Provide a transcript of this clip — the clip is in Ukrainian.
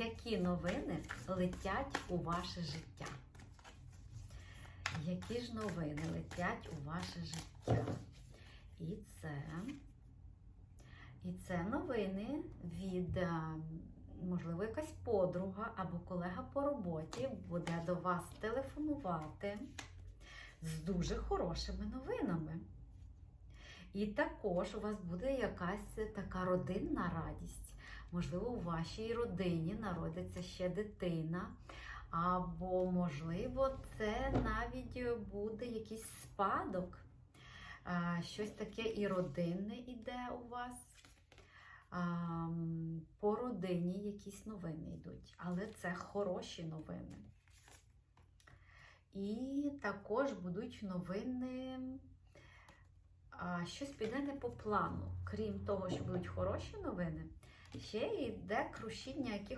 Які новини летять у ваше життя? Які ж новини летять у ваше життя? І це, і це новини від, е, можливо, якась подруга або колега по роботі буде до вас телефонувати з дуже хорошими новинами. І також у вас буде якась така родинна радість. Можливо, у вашій родині народиться ще дитина, або, можливо, це навіть буде якийсь спадок. Щось таке і родинне іде у вас. По родині якісь новини йдуть, але це хороші новини. І також будуть новини щось піде не по плану. Крім того, що будуть хороші новини, ще йде крушіння якихось